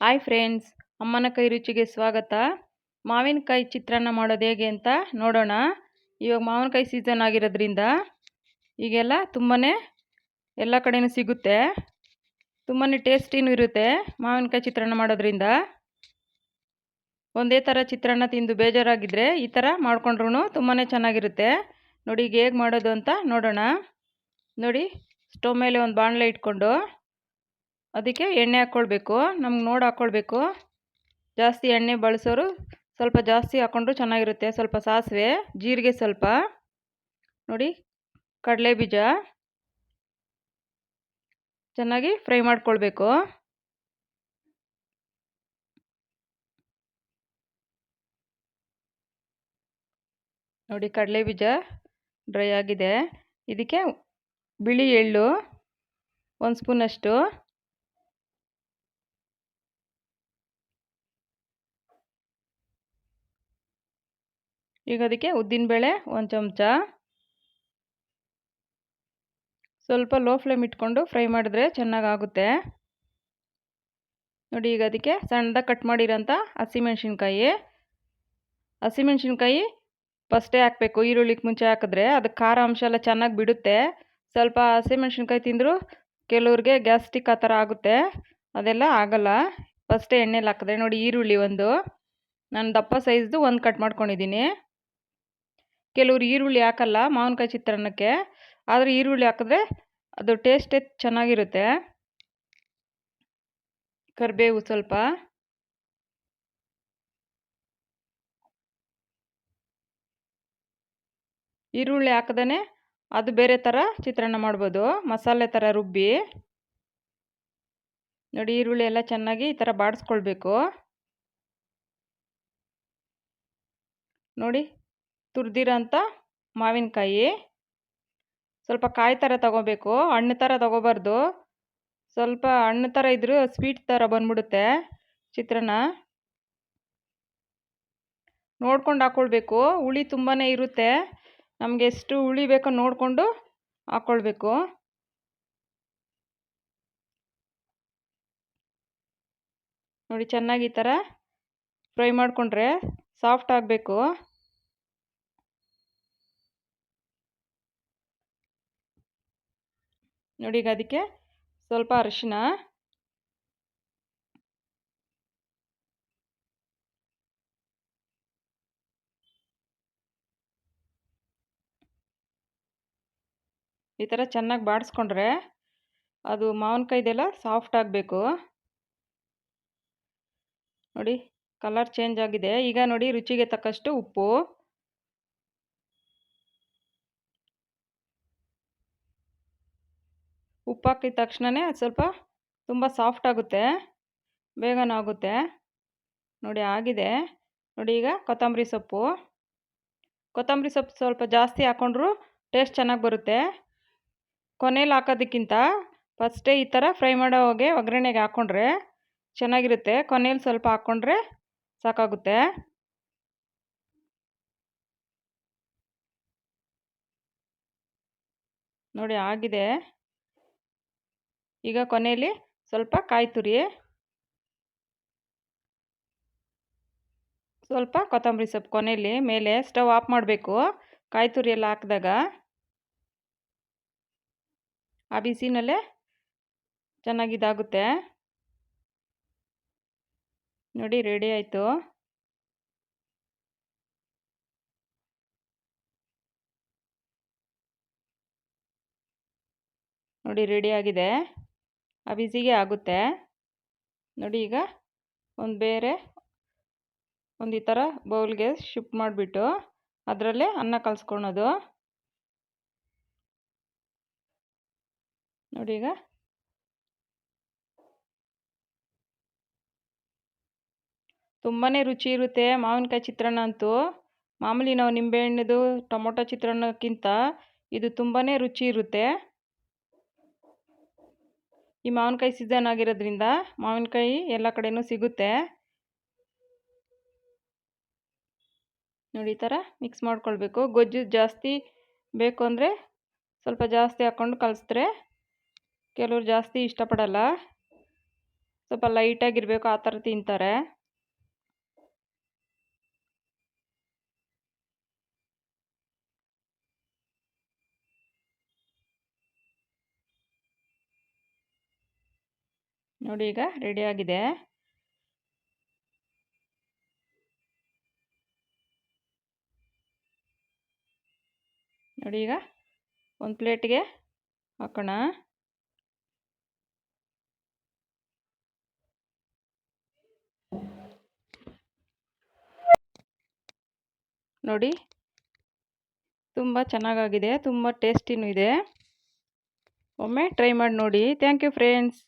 Hi friends, ಅಮ್ಮನ ಕೈ ರುಚಿಗೆ ಸ್ವಾಗತ. ಮಾವಿನಕಾಯಿ ಚಿತ್ರಾನ್ನ ಮಾಡೋದು ಹೇಗೆ ಅಂತ ನೋಡೋಣ. ಇವಾಗ ಮಾವಿನಕಾಯಿ ಸೀಸನ್ ಆಗಿರೋದ್ರಿಂದ ಈಗೆಲ್ಲ ತುಂಬಾ ಎಲ್ಲ ಕಡೆಯೂ ಸಿಗುತ್ತೆ. ತುಂಬಾ ಟೇಸ್ಟಿನೂ ಇರುತ್ತೆ ಮಾವಿನಕಾಯಿ ಚಿತ್ರಾನ್ನ ಮಾಡೋದ್ರಿಂದ. ಒಂದೇ ಥರ ಚಿತ್ರಾನ್ನ ತಿಂದು ಬೇಜಾರಾಗಿದ್ದರೆ ಈ ಥರ ಮಾಡಿಕೊಂಡ್ರೂ ತುಂಬಾ ಚೆನ್ನಾಗಿರುತ್ತೆ. ನೋಡಿ ಈಗ ಹೇಗೆ ಮಾಡೋದು ಅಂತ ನೋಡೋಣ. ನೋಡಿ, ಸ್ಟವ್ ಮೇಲೆ ಒಂದು ಬಾಣಲೆ ಇಟ್ಕೊಂಡು ಅದಕ್ಕೆ ಎಣ್ಣೆ ಹಾಕ್ಕೊಳ್ಬೇಕು. ನಮ್ಗೆ ನೋಡಿ ಹಾಕ್ಕೊಳ್ಬೇಕು. ಜಾಸ್ತಿ ಎಣ್ಣೆ ಬಳಸೋರು ಸ್ವಲ್ಪ ಜಾಸ್ತಿ ಹಾಕ್ಕೊಂಡ್ರು ಚೆನ್ನಾಗಿರುತ್ತೆ. ಸ್ವಲ್ಪ ಸಾಸಿವೆ, ಜೀರಿಗೆ ಸ್ವಲ್ಪ. ನೋಡಿ, ಕಡಲೆ ಬೀಜ. ಚೆನ್ನಾಗಿ ಫ್ರೈ ಮಾಡ್ಕೊಳ್ಬೇಕು. ನೋಡಿ, ಕಡಲೆ ಬೀಜ ಡ್ರೈ ಆಗಿದೆ. ಇದಕ್ಕೆ ಬಿಳಿ ಎಳ್ಳು, ಒಂದು ಸ್ಪೂನಷ್ಟು. ಈಗ ಅದಕ್ಕೆ ಉದ್ದಿನಬೇಳೆ ಒಂದು ಚಮಚ. ಸ್ವಲ್ಪ ಲೋ ಫ್ಲೇಮ್ ಇಟ್ಕೊಂಡು ಫ್ರೈ ಮಾಡಿದ್ರೆ ಚೆನ್ನಾಗಾಗುತ್ತೆ. ನೋಡಿ, ಈಗ ಅದಕ್ಕೆ ಸಣ್ಣದಾಗಿ ಕಟ್ ಮಾಡಿರೋಂಥ ಹಸಿಮೆಣ್ಸಿನ್ಕಾಯಿ. ಹಸಿಮೆಣ್ಸಿನ್ಕಾಯಿ ಫಸ್ಟೇ ಹಾಕಬೇಕು. ಈರುಳ್ಳಿಗೆ ಮುಂಚೆ ಹಾಕಿದ್ರೆ ಅದಕ್ಕೆ ಖಾರ ಅಂಶ ಎಲ್ಲ ಚೆನ್ನಾಗಿ ಬಿಡುತ್ತೆ. ಸ್ವಲ್ಪ ಹಸಿಮೆಣ್ಸಿನ್ಕಾಯಿ ತಿಂದರೂ ಕೆಲವ್ರಿಗೆ ಗ್ಯಾಸ್ಟಿಕ್ ಆ ಥರ ಆಗುತ್ತೆ. ಅದೆಲ್ಲ ಆಗಲ್ಲ. ಫಸ್ಟೇ ಎಣ್ಣೆಲಿ ಹಾಕಿದ್ರೆ ನೋಡಿ ಈರುಳ್ಳಿ ಒಂದು. ನಾನು ದಪ್ಪ ಸೈಜ್ದು ಒಂದು ಕಟ್ ಮಾಡ್ಕೊಂಡಿದ್ದೀನಿ. ಕೆಲವ್ರು ಈರುಳ್ಳಿ ಹಾಕಲ್ಲ ಮಾವಿನಕಾಯಿ ಚಿತ್ರಾನ್ನಕ್ಕೆ, ಆದರೆ ಈರುಳ್ಳಿ ಹಾಕಿದ್ರೆ ಅದು ಟೇಸ್ಟೇ ಚೆನ್ನಾಗಿರುತ್ತೆ. ಕರಿಬೇವು ಸ್ವಲ್ಪ. ಈರುಳ್ಳಿ ಹಾಕದೇ ಅದು ಬೇರೆ ಥರ ಚಿತ್ರಾನ್ನ ಮಾಡ್ಬೋದು, ಮಸಾಲೆ ಥರ ರುಬ್ಬಿ. ನೋಡಿ ಈರುಳ್ಳಿ ಎಲ್ಲ ಚೆನ್ನಾಗಿ ಈ ಥರ ಬಾಡಿಸ್ಕೊಳ್ಬೇಕು. ನೋಡಿ ತುರಿದಿರೋಂಥ ಮಾವಿನಕಾಯಿ. ಸ್ವಲ್ಪ ಕಾಯಿ ಥರ ತಗೋಬೇಕು, ಹಣ್ಣು ಥರ ತಗೋಬಾರ್ದು. ಸ್ವಲ್ಪ ಹಣ್ಣು ಥರ ಇದ್ದರೂ ಸ್ವೀಟ್ ಥರ ಬಂದ್ಬಿಡುತ್ತೆ ಚಿತ್ರಾನ್ನ. ನೋಡ್ಕೊಂಡು ಹಾಕ್ಕೊಳ್ಬೇಕು ಹುಳಿ ತುಂಬಾ ಇರುತ್ತೆ. ನಮಗೆ ಎಷ್ಟು ಹುಳಿ ಬೇಕೋ ನೋಡಿಕೊಂಡು ಹಾಕ್ಕೊಳ್ಬೇಕು ನೋಡಿ ಚೆನ್ನಾಗಿ ಈ ಥರ ಫ್ರೈ ಮಾಡಿಕೊಂಡ್ರೆ ಸಾಫ್ಟ್ ಆಗಬೇಕು. ನೋಡಿ ಈಗ ಅದಕ್ಕೆ ಸ್ವಲ್ಪ ಅರಿಶಿನ. ಈ ಥರ ಚೆನ್ನಾಗಿ ಬಾಡಿಸ್ಕೊಂಡ್ರೆ ಅದು ಮಾವಿನಕಾಯ್ದೆಲ್ಲ ಸಾಫ್ಟ್ ಆಗಬೇಕು. ನೋಡಿ ಕಲರ್ ಚೇಂಜ್ ಆಗಿದೆ. ಈಗ ನೋಡಿ ರುಚಿಗೆ ತಕ್ಕಷ್ಟು ಉಪ್ಪು. ಉಪ್ಪು ಹಾಕಿದ ತಕ್ಷಣವೇ ಅದು ಸ್ವಲ್ಪ ತುಂಬ ಸಾಫ್ಟ್ ಆಗುತ್ತೆ. ಬೇಗನೂ ಆಗುತ್ತೆ. ನೋಡಿ ಆಗಿದೆ. ನೋಡಿ ಈಗ ಕೊತ್ತಂಬರಿ ಸೊಪ್ಪು. ಕೊತ್ತಂಬರಿ ಸೊಪ್ಪು ಸ್ವಲ್ಪ ಜಾಸ್ತಿ ಹಾಕ್ಕೊಂಡ್ರೂ ಟೇಸ್ಟ್ ಚೆನ್ನಾಗಿ ಬರುತ್ತೆ. ಕೊನೆಯಲ್ಲಿ ಹಾಕೋದಕ್ಕಿಂತ ಫಸ್ಟೇ ಈ ಥರ ಫ್ರೈ ಮಾಡೋವಾಗೆ ಒಗ್ಗರಣೆಗೆ ಹಾಕ್ಕೊಂಡ್ರೆ ಚೆನ್ನಾಗಿರುತ್ತೆ. ಕೊನೆಯಲ್ಲಿ ಸ್ವಲ್ಪ ಹಾಕ್ಕೊಂಡ್ರೆ ಸಾಕಾಗುತ್ತೆ. ನೋಡಿ ಆಗಿದೆ. ಈಗ ಕೊನೆಯಲ್ಲಿ ಸ್ವಲ್ಪ ಕಾಯಿ ತುರಿ. ಸ್ವಲ್ಪ ಕೊತ್ತಂಬರಿ ಸೊಪ್ಪು ಕೊನೆಯಲ್ಲಿ ಮೇಲೆ ಸ್ಟವ್ ಆಫ್ ಮಾಡಬೇಕು. ಕಾಯಿ ತುರಿ ಎಲ್ಲ ಹಾಕಿದಾಗ. ಆ ಬಿಸಿನಲ್ಲೇ ಚೆನ್ನಾಗಿದಾಗುತ್ತೆ. ನೋಡಿ ರೆಡಿ ಆಯಿತು. ನೋಡಿ ರೆಡಿ ಆಗಿದೆ. ಆ ಬಿಸಿಗೆ ಆಗುತ್ತೆ. ನೋಡಿ ಈಗ ಒಂದು ಬೇರೆ, ಒಂದು ಈ ಥರ ಬೌಲ್ಗೆ ಶಿಫ್ಟ್ ಮಾಡಿಬಿಟ್ಟು ಅದರಲ್ಲೇ ಅನ್ನ ಕಲಿಸ್ಕೊಳೋದು. ನೋಡಿ ಈಗ. ತುಂಬಾ ರುಚಿ ಇರುತ್ತೆ ಮಾವಿನಕಾಯಿ ಚಿತ್ರಾನ್ನ ಅಂತೂ. ಮಾಮೂಲಿ ನಾವು ನಿಂಬೆಹಣ್ಣದು ಟೊಮೊಟೊ ಚಿತ್ರಾನ್ನಕ್ಕಿಂತ ಇದು ತುಂಬಾ ರುಚಿ ಇರುತ್ತೆ. ಈ ಮಾವಿನಕಾಯಿ ಸೀಸನ್ ಆಗಿರೋದ್ರಿಂದ ಮಾವಿನಕಾಯಿ ಎಲ್ಲ ಕಡೆಯೂ ಸಿಗುತ್ತೆ. ನೋಡಿ ಈ ಥರ ಮಿಕ್ಸ್ ಮಾಡ್ಕೊಳ್ಬೇಕು. ಗೊಜ್ಜು ಜಾಸ್ತಿ ಬೇಕು ಅಂದರೆ ಸ್ವಲ್ಪ ಜಾಸ್ತಿ ಹಾಕ್ಕೊಂಡು ಕಲಿಸಿದ್ರೆ ಕೆಲವ್ರು ಜಾಸ್ತಿ ಇಷ್ಟಪಡಲ್ಲ. ಸ್ವಲ್ಪ ಲೈಟಾಗಿರಬೇಕು ಆ ಥರ ತಿಂತಾರೆ. ನೋಡಿ ಈಗ ರೆಡಿಯಾಗಿದೆ ನೋಡಿ ಈಗ ಒಂದು ಪ್ಲೇಟ್ಗೆ ಹಾಕೋಣ. ನೋಡಿ ತುಂಬ ಚೆನ್ನಾಗಾಗಿದೆ, ತುಂಬ ಟೇಸ್ಟಿನೂ ಇದೆ. ಒಮ್ಮೆ ಟ್ರೈ ಮಾಡಿ ನೋಡಿ. Thank you friends